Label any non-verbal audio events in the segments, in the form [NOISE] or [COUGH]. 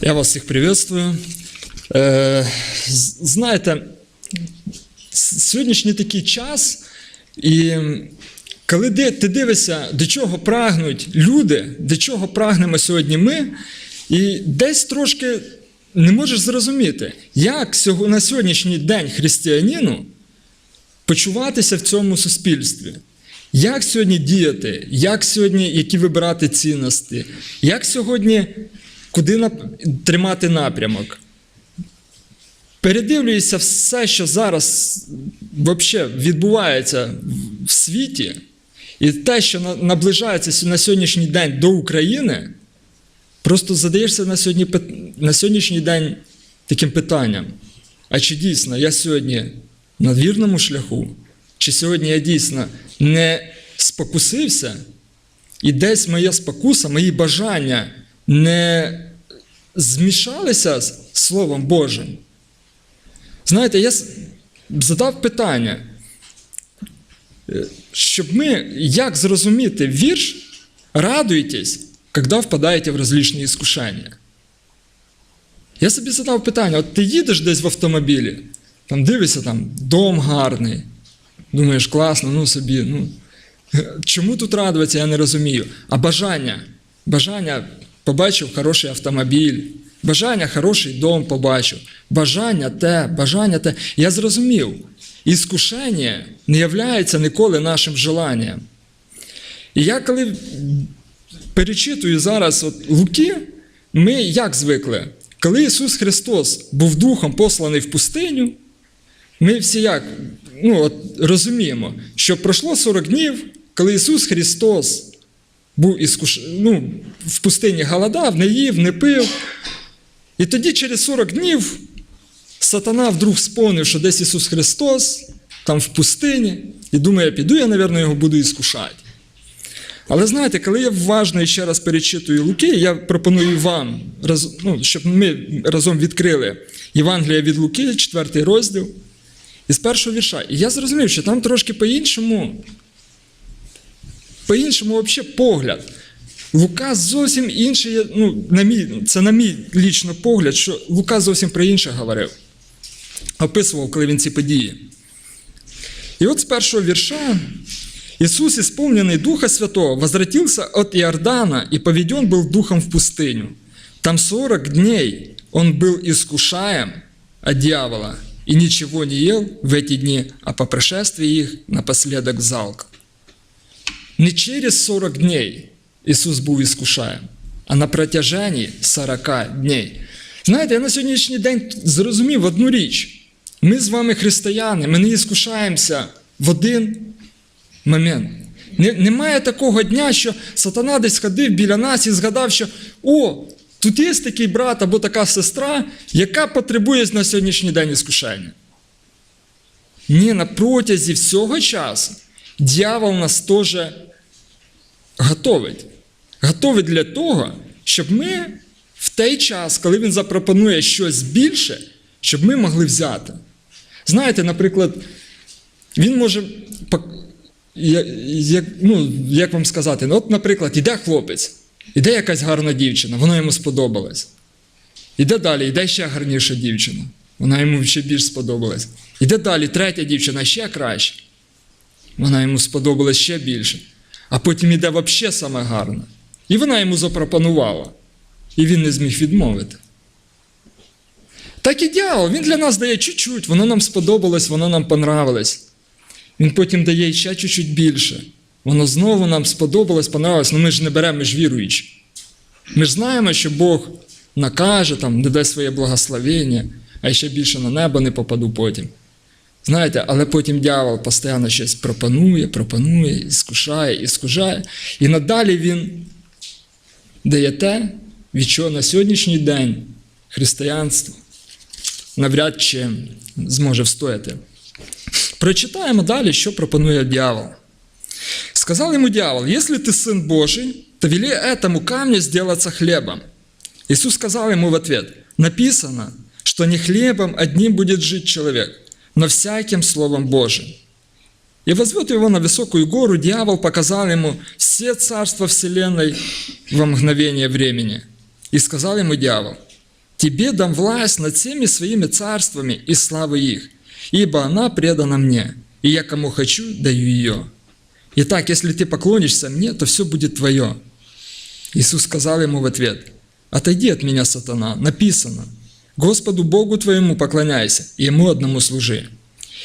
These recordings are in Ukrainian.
Я вас всіх приветствую. Е, знаєте, сьогоднішній такий час, і коли ти дивишся, до чого прагнуть люди, до чого прагнемо сьогодні ми, і десь трошки не можеш зрозуміти, як на сьогоднішній день християнину почуватися в цьому суспільстві. Як сьогодні діяти, як сьогодні, які вибирати цінності, як сьогодні куди нап- тримати напрямок. Передивлююся все, що зараз вообще відбувається в світі, і те, що наближається на сьогоднішній день до України, просто задаєшся на, сьогодні, на сьогоднішній день таким питанням: а чи дійсно я сьогодні на вірному шляху? Чи сьогодні я дійсно не спокусився, і десь моя спокуса, мої бажання не змішалися з Словом Божим? Знаєте, я задав питання, е, щоб ми, як зрозуміти вірш, радуйтесь, коли впадаєте в розлічні іскушення. Я собі задав питання: от ти їдеш десь в автомобілі, там дивишся, там дом гарний, думаєш, класно, ну собі, ну. [LAUGHS] Чому тут радуватися, я не розумію. А бажання, бажання побачив хороший автомобіль, бажання хороший дом побачив, бажання те, бажання те. Я зрозумів, іскушення не являється ніколи нашим желанням. І я коли перечитую зараз от Луки, ми як звикли? Коли Ісус Христос був Духом посланий в пустиню, ми всі як ну, от, розуміємо, що пройшло 40 днів, коли Ісус Христос був іскуш... ну, в пустині голодав, не їв, не пив. І тоді через 40 днів сатана вдруг сповнив, що десь Ісус Христос, там в пустині, і думає, піду я, мабуть, його буду іскушати. Але знаєте, коли я уважно ще раз перечитую Луки, я пропоную вам, ну, щоб ми разом відкрили Євангелія від Луки, 4 розділ, із першого вірша. І я зрозумів, що там трошки по-іншому, по-іншому взагалі погляд. Лука зовсім інший, є, ну, на мій, це на мій лічно погляд, що Лука зовсім про інше говорив, описував, коли він ці події. І от з першого вірша Иисус, исполненный Духа Святого, возвратился от Иордана и поведен был Духом в пустыню. Там 40 дней он был искушаем от дьявола и ничего не ел в эти дни, а по прошествии их напоследок залк. Не через 40 дней Ісус був іскушаєм, а на протяженні 40 днів. Знаєте, я на сьогоднішній день зрозумів одну річ. Ми з вами християни, ми не іскушаємося в один момент. Немає такого дня, що сатана десь ходив біля нас і згадав, що о, тут є такий брат або така сестра, яка потребує на сьогоднішній день іскушення. Ні, на протязі всього часу дьявол нас теж готовить. Готовить для того, щоб ми в той час, коли він запропонує щось більше, щоб ми могли взяти. Знаєте, наприклад, він може. Як, ну, як вам сказати, ну, от, наприклад, іде хлопець, іде якась гарна дівчина, вона йому сподобалась. Іде далі, іде ще гарніша дівчина. Вона йому ще більш сподобалась. Іде далі, третя дівчина ще краще. Вона йому сподобалась ще більше. А потім іде взагалі саме гарна. І вона йому запропонувала. І він не зміг відмовити. Так і дьявол, він для нас дає чуть-чуть, воно нам сподобалось, воно нам понравилось. Він потім дає ще чуть-чуть більше. Воно знову нам сподобалось, понравилось, але ми ж не беремо, ми ж віруючі. Ми ж знаємо, що Бог накаже, там, не дасть своє благословення, а ще більше на небо не попаду потім. Знаєте, але потім дьявол постійно щось пропонує, пропонує, іскушає, іскушає. І надалі він дає те, від чого на сьогоднішній день християнство навряд чи зможе встояти. Прочитаємо далі, що пропонує дьявол. Сказал ему дьявол, если ты сын Божий, то вели этому камню сделаться хлебом. Иисус сказал ему в ответ, написано, что не хлебом одним будет жить человек, Но всяким Словом Божиим. И возвел его на высокую гору, дьявол показал ему все царства вселенной во мгновение времени. И сказал ему дьявол, Тебе дам власть над всеми своими царствами и славы их, ибо она предана мне, и я кому хочу, даю ее. Итак, если ты поклонишься мне, то все будет твое. Иисус сказал ему в ответ, «Отойди от меня, сатана, написано, Господу Богу твоему поклоняйся, и Ему одному служи».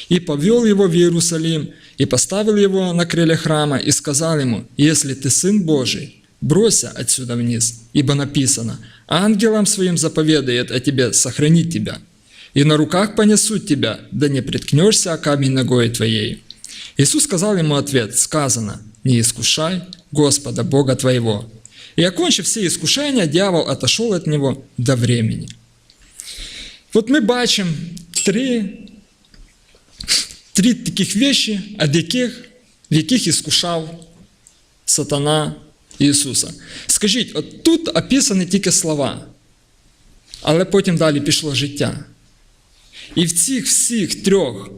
И повел его в Иерусалим, и поставил его на крыле храма, и сказал ему, «Если ты Сын Божий, бросься отсюда вниз, ибо написано, ангелам своим заповедает о тебе сохранить тебя, и на руках понесут тебя, да не приткнешься о камень ногой твоей». Иисус сказал ему ответ, сказано, «Не искушай Господа Бога твоего». И окончив все искушения, дьявол отошел от него до времени. От ми бачимо три, три таких вещі, від яких, в яких іскушав сатана Ісуса. Скажіть, от тут описані тільки слова, але потім далі пішло життя. І в цих всіх трьох,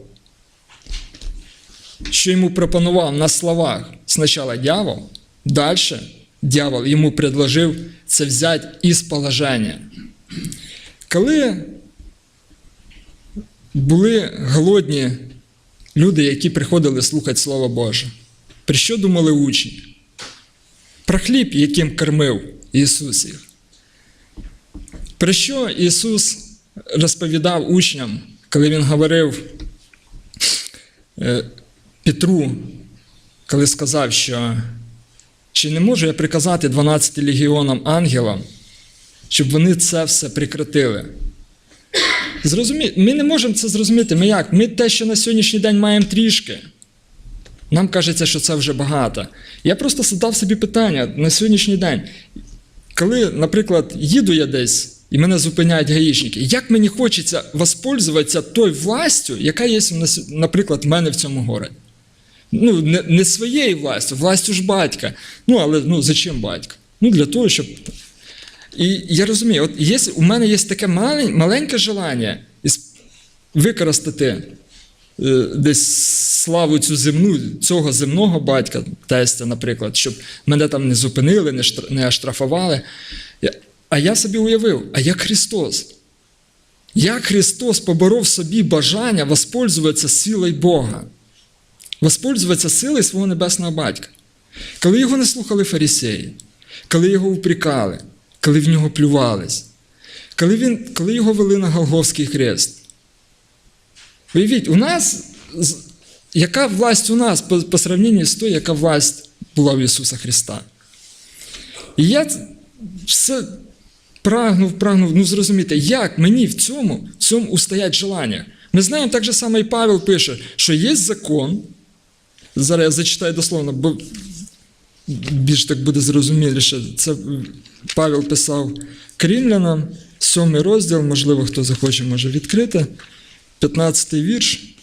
що йому пропонував на словах спочатку дьявол, далі дьявол йому предложив це взяти із положення. Коли були голодні люди, які приходили слухати Слово Боже, про що думали учні? Про хліб, яким кормив Ісус їх. Про що Ісус розповідав учням, коли Він говорив е, Петру, коли сказав, що чи не можу я приказати 12 легіонам ангелам, щоб вони це все прекратили? Зрозумі... Ми не можемо це зрозуміти. Ми як? Ми те, що на сьогоднішній день маємо трішки. Нам кажеться, що це вже багато. Я просто задав собі питання на сьогоднішній день. Коли, наприклад, їду я десь і мене зупиняють гаїчники, як мені хочеться воспользуватися той властю, яка є, наприклад, в мене в цьому городі. Ну, не, не своєю властю, властю ж батька. Ну, але ну, зачем батька? Ну, для того, щоб. І я розумію, от є, у мене є таке малень, маленьке желання використати е, десь славу цю земну, цього земного батька, тестя, наприклад, щоб мене там не зупинили, не, штраф, не оштрафували. А я собі уявив, а як Христос? Як Христос поборов собі бажання воспользуватися силою Бога, воспользуватися силою свого небесного батька. Коли його не слухали фарисеї, коли його упрекали, коли в нього плювались, коли, він, коли його вели на Голговський хрест. Уявіть, у нас, яка власть у нас по, по сравненню з тою, яка власть була у Ісуса Христа? І я все прагнув, прагнув, ну зрозуміти, як мені в цьому, в цьому устоять желання. Ми знаємо, так же само і Павел пише, що є закон. Зараз я зачитаю дословно, бо більш так буде зрозуміліше. Це Павел писав Крімлянам, сьомий розділ, можливо, хто захоче, може відкрити. 15 вірш.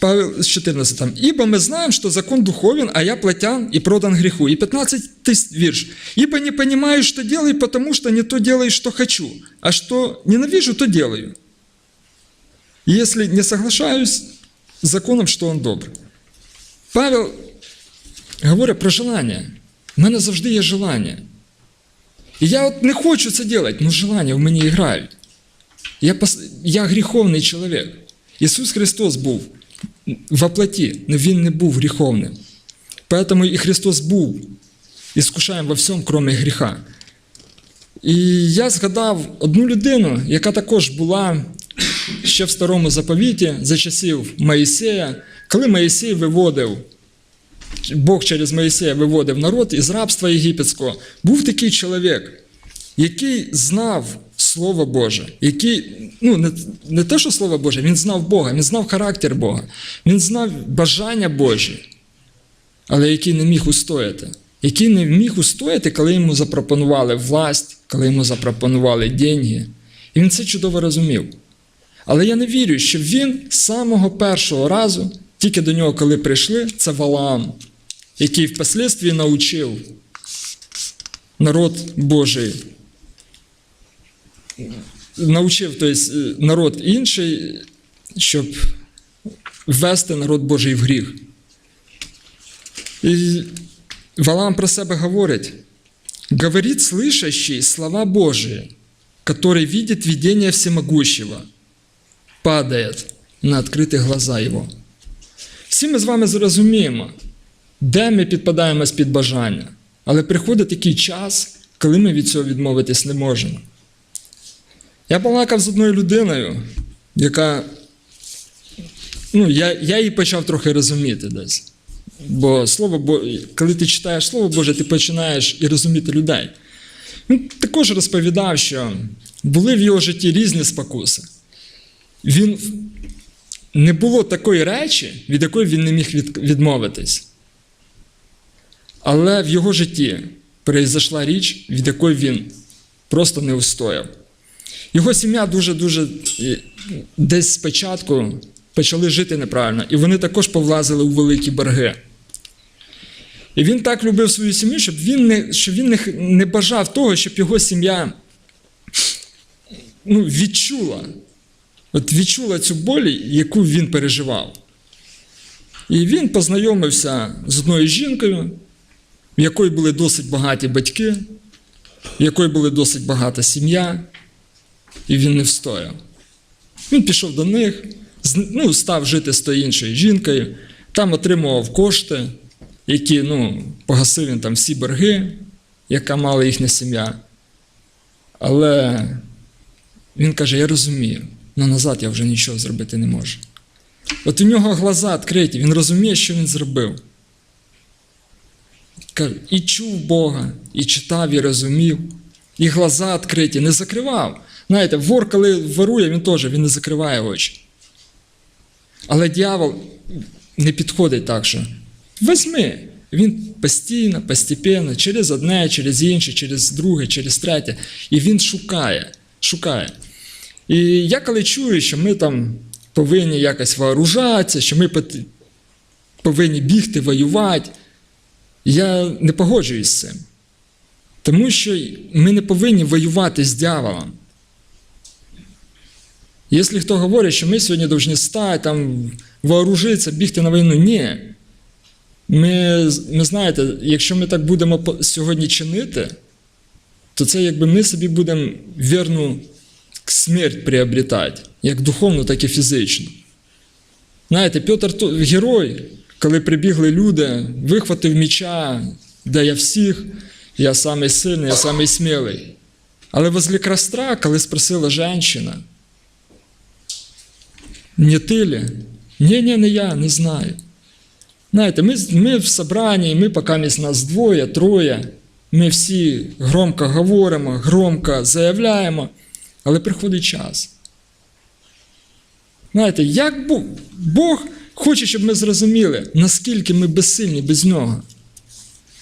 Павел 14 там. «Ибо мы знаем, что закон духовен, а я плотян и продан греху». И 15 вірш. «Ибо не понимаю, что делаю, потому что не то делаю, что хочу, а что ненавижу, то делаю. Если не соглашаюсь с законом, что он добр». Павел говорить про желання. У мене завжди є желання. І я от не хочу це робити, але желання в мені грають. Я, я гріховний чоловік. Ісус Христос був в оплаті, але Він не був гріховним. Поэтому і Христос був іскушаєм во всьому, крім гріха. І я згадав одну людину, яка також була ще в старому заповіті за часів Моїсея, коли Моїсей виводив, Бог через Моїсея виводив народ із рабства єгипетського, був такий чоловік, який знав Слово Боже, який, ну, не, не те, що Слово Боже, він знав Бога, він знав характер Бога, він знав бажання Божі, але який не міг устояти. Який не міг устояти, коли йому запропонували власть, коли йому запропонували деньги. І він це чудово розумів. Але я не вірю, що він з самого першого разу, тільки до нього, коли прийшли, це Валаам, який впоследствии навчив народ Божий. Навчив тобто, народ інший, щоб ввести народ Божий в гріх. І Валаам про себе говорить: говорит слышащий слова Божии, который видит видение всемогущего, падает на відкриті глаза Його. Всі ми з вами зрозуміємо, де ми підпадаємо з-під бажання, але приходить такий час, коли ми від цього відмовитись не можемо. Я балакав з одною людиною, яка. Ну, я, я її почав трохи розуміти десь. Бо слово Боже, коли ти читаєш Слово Боже, ти починаєш і розуміти людей. Він також розповідав, що були в його житті різні спокуси. Він не було такої речі, від якої він не міг відмовитись. Але в його житті произошла річ, від якої він просто не устояв. Його сім'я дуже-дуже е, десь спочатку почали жити неправильно, і вони також повлазили у великі борги. І він так любив свою сім'ю, щоб він не, щоб він не, не бажав того, щоб його сім'я ну, відчула. От відчула цю боль, яку він переживав. І він познайомився з одною жінкою, в якої були досить багаті батьки, в якої була досить багата сім'я, і він не встояв. Він пішов до них, ну, став жити з тою іншою жінкою, там отримував кошти, які ну, погасив він там всі борги, яка мала їхня сім'я. Але він каже: я розумію, але назад я вже нічого зробити не можу. От у нього глаза відкриті, він розуміє, що він зробив. І чув Бога, і читав, і розумів, і глаза відкриті, не закривав. Знаєте, вор, коли ворує, він теж він не закриває очі. Але дьявол не підходить так, що візьми. Він постійно, постепенно, через одне, через інше, через друге, через третє. І він шукає, шукає. І я коли чую, що ми там повинні якось вооружатися, що ми повинні бігти, воювати, я не погоджуюсь з цим. Тому що ми не повинні воювати з дьяволом. Якщо хто говорить, що ми сьогодні повинні стати, там, вооружитися, бігти на війну, ні. Ми, ми знаєте, якщо ми так будемо сьогодні чинити, то це якби ми собі будемо вірну смерть приобретати, як духовну, так і фізичну. Знаєте, Петр герой, коли прибігли люди, вихватив меча, де я всіх, я самий сильний, я самий смілий. Але возле костра, коли спросила жінка, не ти ли? Ні, ні, не я, не знаю. Знаєте, ми, ми в собранні, ми поки нас двоє, троє, ми всі громко говоримо, громко заявляємо, але приходить час. Знаєте, як Бог, Бог хоче, щоб ми зрозуміли, наскільки ми безсильні без нього.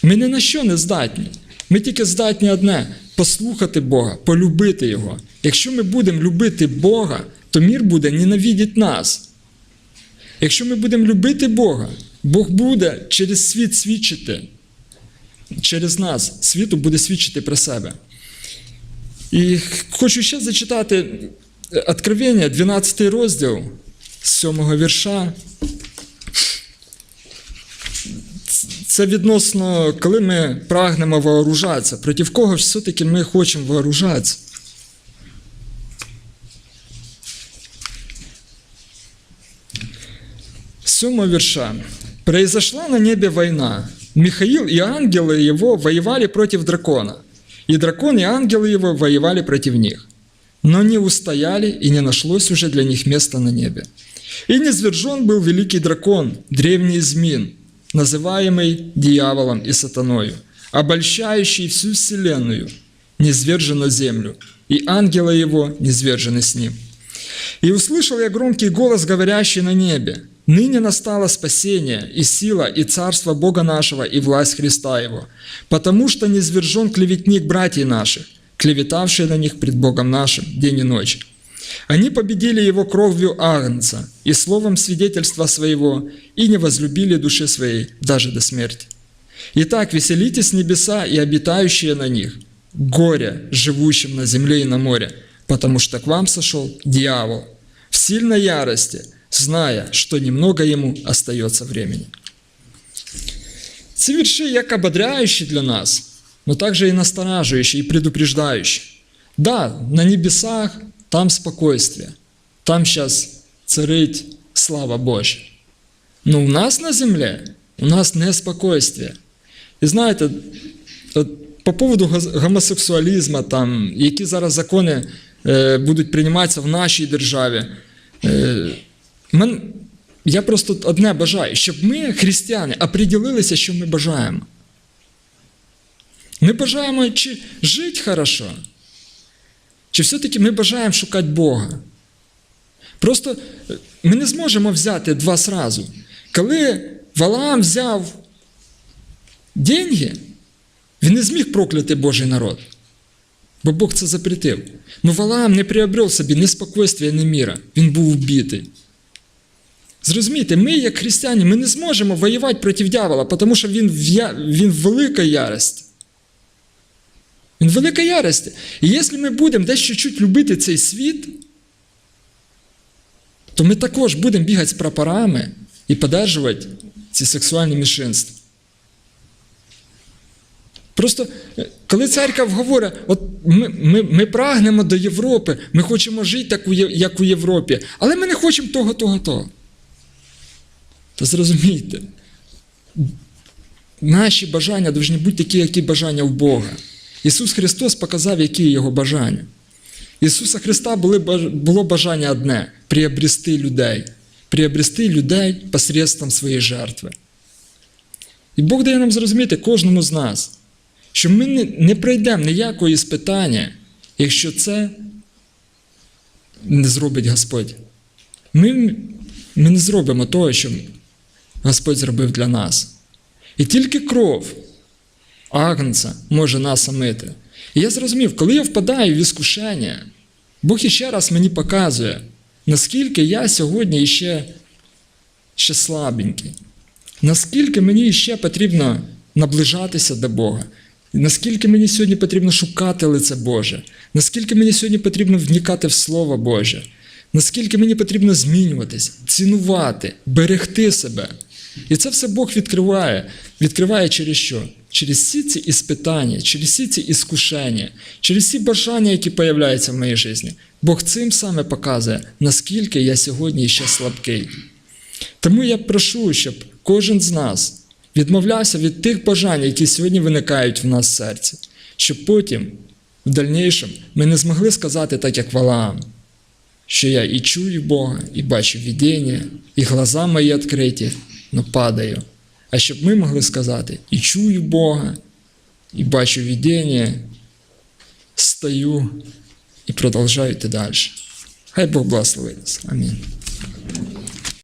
Ми ні на що не здатні. Ми тільки здатні одне послухати Бога, полюбити Його. Якщо ми будемо любити Бога, то мір буде ненавидіти нас. Якщо ми будемо любити Бога, Бог буде через світ свідчити. Через нас світу буде свідчити про себе. І хочу ще зачитати Откровення, 12 розділ з 7 вірша. Це відносно, коли ми прагнемо вооружатися, проти кого ж все-таки ми хочемо вооружатися. Сьомого верша. Произошла на небе война. Михаил и ангелы его воевали против дракона. И дракон и ангелы его воевали против них. Но не устояли, и не нашлось уже для них места на небе. И низвержен был великий дракон, древний змин, называемый дьяволом и сатаною, обольщающий всю вселенную, низвержен на землю, и ангелы его низвержены с ним. И услышал я громкий голос, говорящий на небе, «Ныне настало спасение, и сила, и царство Бога нашего, и власть Христа Его, потому что низвержен клеветник братьев наших, клеветавший на них пред Богом нашим день и ночь. Они победили его кровью Агнца и словом свидетельства своего, и не возлюбили души своей даже до смерти. Итак, веселитесь небеса и обитающие на них, горе живущим на земле и на море, потому что к вам сошел дьявол в сильной ярости, зная, что немного ему остается времени. Ці вірші як ободряючі для нас. но также и настораживающее, и предупреждающее. Да, на небесах там спокойствие, там сейчас царить слава Божья. Но у нас на земле, у нас неспокойствие. І знаєте, по поводу гомосексуалізму, там, які зараз закони е, будуть прийматися в нашій державі. Мен, я просто одне бажаю, щоб ми, християни, оприділилися, що ми бажаємо. Ми бажаємо чи жити хорошо, чи все-таки ми бажаємо шукати Бога. Просто е, ми не зможемо взяти два сразу. Коли Валаам взяв деньги, він не зміг прокляти Божий народ. Бо Бог це запретив. Ну Валаам не приобрел собі ні спокійствия, ні міра. Він був убитий. Зрозумійте, ми, як християни, ми не зможемо воювати проти дьявола, тому що він в, я... він в великій ярості. Він в великій ярості. І якщо ми будемо десь чуть-чуть любити цей світ, то ми також будемо бігати з прапорами і подержувати ці сексуальні меншинства. Просто е, коли церква говорить, от ми, ми, ми прагнемо до Європи, ми хочемо жити як у Європі, але ми не хочемо того, того, того. То зрозумійте, наші бажання повинні бути такі, які бажання в Бога. Ісус Христос показав, які його бажання. Ісуса Христа були, було бажання одне приобрести людей. Приобрести людей посредством своєї жертви. І Бог дає нам зрозуміти кожному з нас, що ми не, не пройдемо ніякого іспитання, якщо це не зробить Господь. Ми, ми не зробимо того, що Господь зробив для нас. І тільки кров Агнця може нас омити. І я зрозумів, коли я впадаю в іскушення, Бог іще раз мені показує, наскільки я сьогодні ще, ще слабенький, наскільки мені ще потрібно наближатися до Бога, наскільки мені сьогодні потрібно шукати лице Боже, наскільки мені сьогодні потрібно вникати в Слово Боже, наскільки мені потрібно змінюватись, цінувати, берегти себе. І це все Бог відкриває. Відкриває через що? Через всі ці іспитання, через всі ці іскушення, через всі бажання, які появляються в моїй житті. Бог цим саме показує, наскільки я сьогодні ще слабкий. Тому я прошу, щоб кожен з нас відмовлявся від тих бажань, які сьогодні виникають в нас в серці, щоб потім, в дальнішому, ми не змогли сказати так, як Валаам, що я і чую Бога, і бачу видіння, і глаза мої відкриті, но падаю. А щоб ми могли сказати, і чую Бога, і бачу видіння, стою і продовжую йти далі. Хай Бог благословить нас. Амінь.